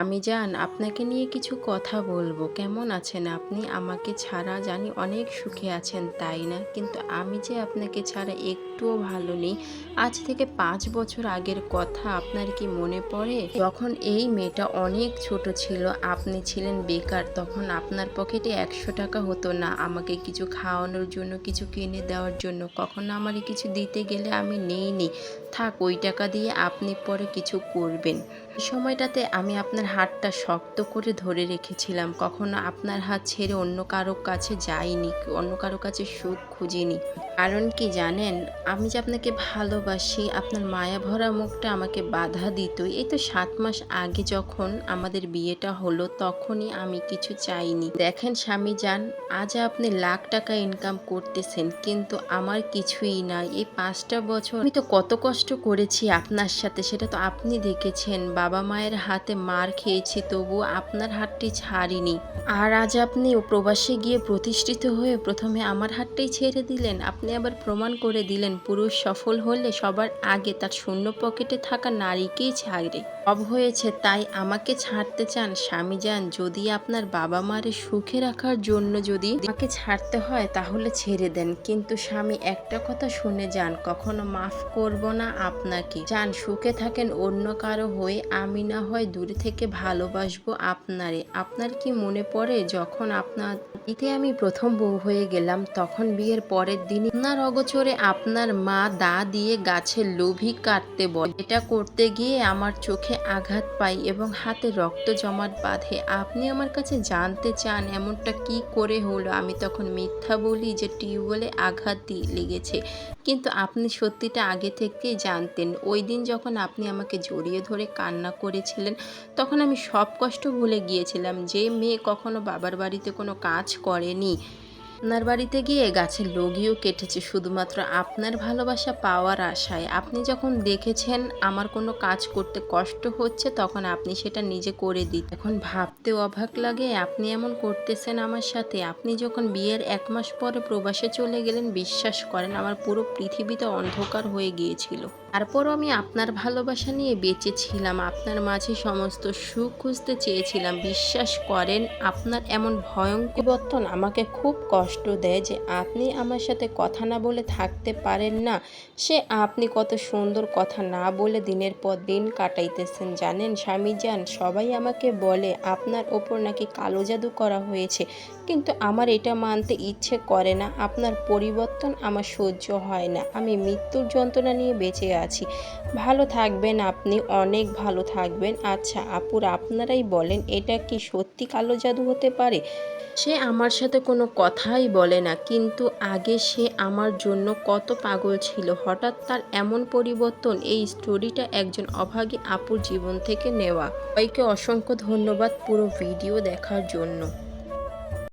আমি জান, আপনাকে নিয়ে কিছু কথা বলব। কেমন আছেন আপনি? আমাকে ছাড়া জানি অনেক সুখে আছেন, তাই না? কিন্তু আমি যে আপনাকে ছাড়া একটুও ভালো নেই। আজ থেকে পাঁচ বছর আগের কথা, আপনার কি মনে পড়ে? যখন এই মেয়েটা অনেক ছোট ছিল, আপনি ছিলেন বেকার, তখন আপনার পকেটে একশো টাকা হতো না আমাকে কিছু খাওয়ানোর জন্য, কিছু কিনে দেওয়ার জন্য। কখনো আমারে কিছু দিতে গেলে আমি নেই নি থাক, ওই টাকা দিয়ে আপনি পরে কিছু করবেন। সময়টাতে আমি আপনার হাতটা শক্ত করে ধরে রেখেছিলাম। কখনো আপনার হাত ছেড়ে অন্য কারও কাছে যাইনি, অন্য কারও কাছে সুখ খুঁজিনি। কারণ কি জানেন, আমি যে আপনাকে ভালোবাসি, আপনার মায়া ভরা মুখটা আমাকে বাধা দিত এই তো সাত মাস আগে যখন আমাদের বিয়েটা হলো, তখনই আমি কিছু চাইনি। দেখেন স্বামী যান, আজ আপনি লাখ টাকা ইনকাম করতেছেন, কিন্তু আমার কিছুই নাই। এই পাঁচটা বছর আমি তো কত কষ্ট করেছি আপনার সাথে, সেটা তো আপনি দেখেছেন বাবা মায়ের হাতে মার খেয়েছি, তবু আপনার হাতটি ছাড়িনি। আর আজ আপনি প্রবাসে গিয়ে প্রতিষ্ঠিত হয়ে প্রথমে আমার হাতটাই ছেড়ে দিলেন। আপনি আবার প্রমাণ করে দিলেন, পুরুষ সফল হলে সবার আগে তার শূন্য পকেটে থাকা নারীকেই ছাড়ে। সব হয়েছে, তাই আমাকে ছাড়তে চান, স্বামী যান। যদি আপনার বাবা মারে সুখে রাখার জন্য যদি আমাকে ছাড়তে হয়, তাহলে ছেড়ে দেন। কিন্তু স্বামী, একটা কথা শুনে যান, কখনো মাফ করব না আপনাকে। যান, সুখে থাকেন, অন্য কারও হয়ে আমি না হয় দূরে থেকে ভালোবাসবো আপনারে। আপনার কি মনে পড়ে, যখন আপনার এতে আমি প্রথম বউ হয়ে গেলাম, তখন বিয়ের পরের দিন আপনার অগোচরে আপনার মা দা দিয়ে গাছের লোভি কাটতে বলে। এটা করতে গিয়ে আমার চোখে আঘাত পাই এবং হাতে রক্ত জমাট বাঁধে। আপনি আমার কাছে জানতে চান এমনটা কি করে হলো? আমি তখন মিথ্যা বলি যে টিউবওয়েলে আঘাত দিয়ে লেগেছে। কিন্তু আপনি সত্যিটা আগে থেকেই জানতেন। ওই দিন যখন আপনি আমাকে জড়িয়ে ধরে কান্না করেছিলেন, তখন আমি সব কষ্ট ভুলে গিয়েছিলাম যে মেয়ে কখনো বাবার বাড়িতে কোনো কাজ করেনি। আপনার বাড়িতে গিয়ে গাছের লগিও কেটেছে, শুধুমাত্র আপনার ভালোবাসা পাওয়ার আশায়। আপনি যখন দেখেছেন আমার কোনো কাজ করতে কষ্ট হচ্ছে, তখন আপনি সেটা নিজে করে দিন। এখন ভাবতে অবাক লাগে, আপনি এমন করতেছেন আমার সাথে। আপনি যখন বিয়ের এক মাস পরে প্রবাসে চলে গেলেন, বিশ্বাস করেন আমার পুরো পৃথিবীতে অন্ধকার হয়ে গিয়েছিল। তারপরও আমি আপনার ভালোবাসা নিয়ে বেঁচে ছিলাম। আপনার মাঝে সমস্ত সুখ খুঁজতে চেয়েছিলাম। বিশ্বাস করেন, আপনার এমন ভয়ঙ্কর বর্তন আমাকে খুব কষ্ট দেয় যে আপনি আমার সাথে কথা না বলে থাকতে পারেন না। সে আপনি কত সুন্দর কথা না বলে দিনের পর দিন কাটাইতেছেন। জানেন, স্বামী যান, সবাই আমাকে বলে, আপনার ওপর নাকি কালো জাদু করা হয়েছে। কিন্তু আমার এটা মানতে ইচ্ছে করে না। আপনার পরিবর্তন আমার সহ্য হয় না। আমি মৃত্যুর যন্ত্রণা নিয়ে বেঁচে আছি। ভালো থাকবেন আপনি, অনেক ভালো থাকবেন। আচ্ছা আপুর আপনারাই বলেন, এটা কি সত্যি কালো জাদু হতে পারে? সে আমার সাথে কোনো কথাই বলে না, কিন্তু আগে সে আমার জন্য কত পাগল ছিল। হঠাৎ তার এমন পরিবর্তন, এই স্টোরিটা একজন অভাগী আপুর জীবন থেকে নেওয়া। সবাইকে অসংখ্য ধন্যবাদ পুরো ভিডিও দেখার জন্য।